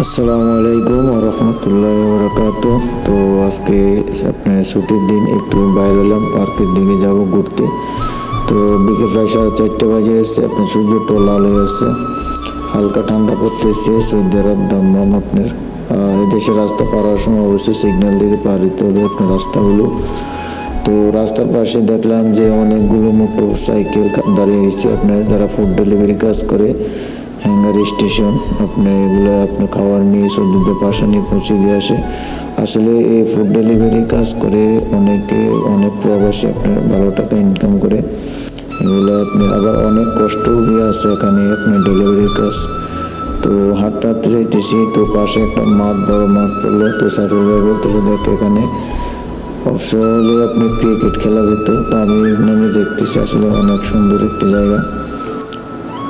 আসসালামু আলাইকুম রহমতুল্লাহ বরকাত তো আজকে আপনার ছুটির দিন একটু বাইরে হলাম পার্কের দিকে যাব ঘুরতে। তো বিকেল প্রায় সাড়ে চারটে বাজে এসছে আপনার সূর্যটা লাল হয়ে আসছে হালকা ঠান্ডা পড়তেছে সৌদি আরব দাম্মাম আপনার। আহ, এদেশে রাস্তা পার হওয়ার সময় অবশ্যই সিগন্যাল দিকে পার দিতে হবে আপনার রাস্তাগুলো। তো রাস্তার পাশে দেখলাম যে অনেকগুলো মোটর সাইকেল দাঁড়িয়ে রয়েছে। আপনার যারা ফুড ডেলিভারি কাজ করে হ্যাঙ্গার স্টেশন আপনার এগুলো আপনার খাবার নিয়ে সবজিদের পাশা নিয়ে পৌঁছে দিয়ে আসে। আসলে এই ফুড ডেলিভারি কাজ করে অনেকে, অনেক প্রবাসী আপনার ভালো টাকা ইনকাম করে। এগুলো আপনি আবার অনেক কষ্ট আছে এখানে আপনার ডেলিভারির কাজ। তো হাঁটতে হাঁটতে যাইতেছি, তো পাশে একটা মাঠ, বড় মাঠ পড়ল। তো সাইকেল ভাই বলতেছে, দেখ এখানে অবসরে আপনি ক্রিকেট খেলা যেত আমি নেমে দেখতেছি। আসলে অনেক সুন্দর একটি জায়গা।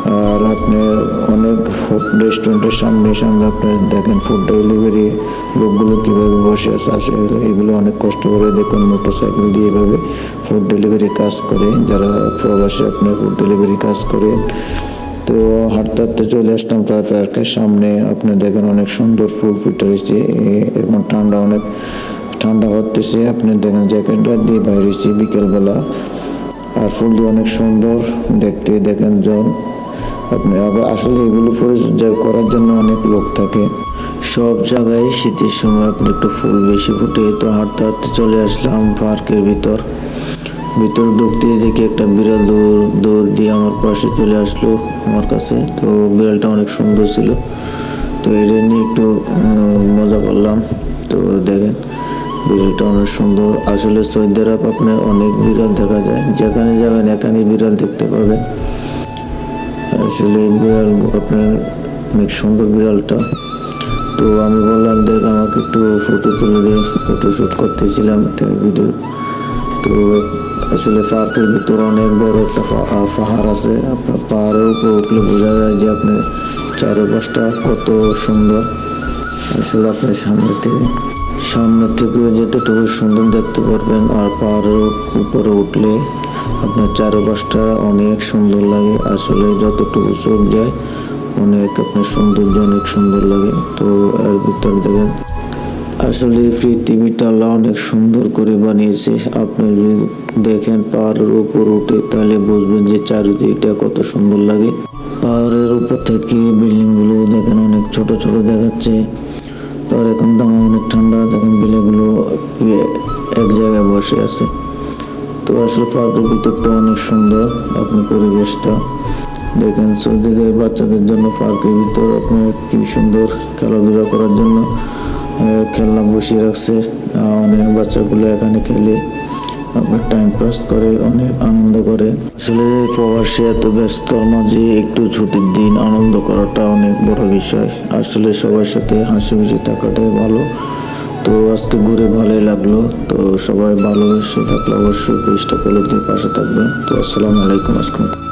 আর আপনার অনেক রেস্টুরেন্টের সামনে সামনে আপনি দেখেন ফুড ডেলিভারি লোকগুলো কীভাবে বসে আছে। আসলে এগুলো অনেক কষ্ট করে দেখুন মোটর সাইকেল দিয়ে এভাবে ফুড ডেলিভারি কাজ করে। যারা প্রবাসে আপনার ফুড ডেলিভারি কাজ করে, তো হাঁটতে হাঁটতে চলে আসলাম প্রায় পার্কের সামনে। আপনি দেখেন অনেক সুন্দর ফুল ফুটে রয়েছে এ- এখন ঠান্ডা অনেক। ঠান্ডা হতেছে আপনি দেখেন জ্যাকেটটা দিয়ে বাইরে হয়েছি বিকেলবেলা। আর ফুলটি অনেক সুন্দর, দেখতে দেখেন জন। আপনি আসলে এগুলো পরিচর্যা করার জন্য অনেক লোক থাকে। সব জায়গায় শীতের সময় আপনি একটু ফুল বেশি ফুটে তো হাঁটতে হাঁটতে চলে আসলাম পার্কের ভিতর। ভিতর ঢুকতে দেখি একটা বিড়াল দৌড় দৌড় দিয়ে আমার পাশে চলে আসলো আমার কাছে। তো বিড়ালটা অনেক সুন্দর ছিল। তো এটা নিয়ে একটু মজা করলাম। তো দেখেন বিড়ালটা অনেক সুন্দর। আসলে সৌদি আরব আপনার অনেক বিড়াল দেখা যায়। যেখানে যাবেন এখানে বিড়াল দেখতে পাবেন। আসলে বিড়াল আপনার অনেক সুন্দর বিড়ালটা। তো আমি বললাম, দেখ, আমাকে একটু ফটো তুলে দে। ফটো শ্যুট করতেছিলাম ভিডিও। তো আসলে পার্কের ভিতরে অনেক বড় একটা পাহাড় আছে। আপনার পাহাড়ের উপর উঠলে বোঝা যায় যে আপনার চারপাশটা কত সুন্দর। আসলে আপনি সামনে থেকে সামনে থেকে যতটুকু সুন্দর দেখতে পারবেন, আর পাহাড়ের উপরে উঠলে আপনার চারপাশটা অনেক সুন্দর লাগে। আসলে যতটুকু চোখ যায়, অনেক আপনার সৌন্দর্য অনেক সুন্দর লাগে। তো এর ভিতর দেখেন, আসলে পৃথিবীটা অনেক সুন্দর করে বানিয়েছে। আপনি যদি দেখেন পাহাড়ের উপর উঠে, তাহলে বুঝবেন যে চারিদিকটা কত সুন্দর লাগে। পাহাড়ের উপর থেকে বিল্ডিংগুলো দেখেন অনেক ছোট ছোট দেখাচ্ছে। তো আর এখন দামা অনেক ঠান্ডা, তখন বিলেগুলো এক জায়গায় বসে আছে। তো আসলে পার্কের ভিতরটা অনেক সুন্দর আপনি পরিবেশটা। দেখেন, সৌদিদের বাচ্চাদের জন্য পার্কের ভিতর আপনার কি সুন্দর খেলাধুলা করার জন্য খেলনা বসিয়ে রাখছে। অনেক বাচ্চাগুলো এখানে খেলে। আপনার টাইম পাস করে, অনেক আনন্দ করে। আসলে প্রবাসে এত ব্যস্ত, মাঝে একটু ছুটির দিন, আনন্দ করাটা অনেক বড় বিষয়। আসলে সবার সাথে হাসি খুশি থাকাটাই ভালো। তো আজকে ঘুরে ভালোই লাগল। তো সবাই ভালোবেসে থাকলে অবশ্যই পেজটা ফলো পাশে থাকবেন। তো আসসালামু আলাইকুম আজকে।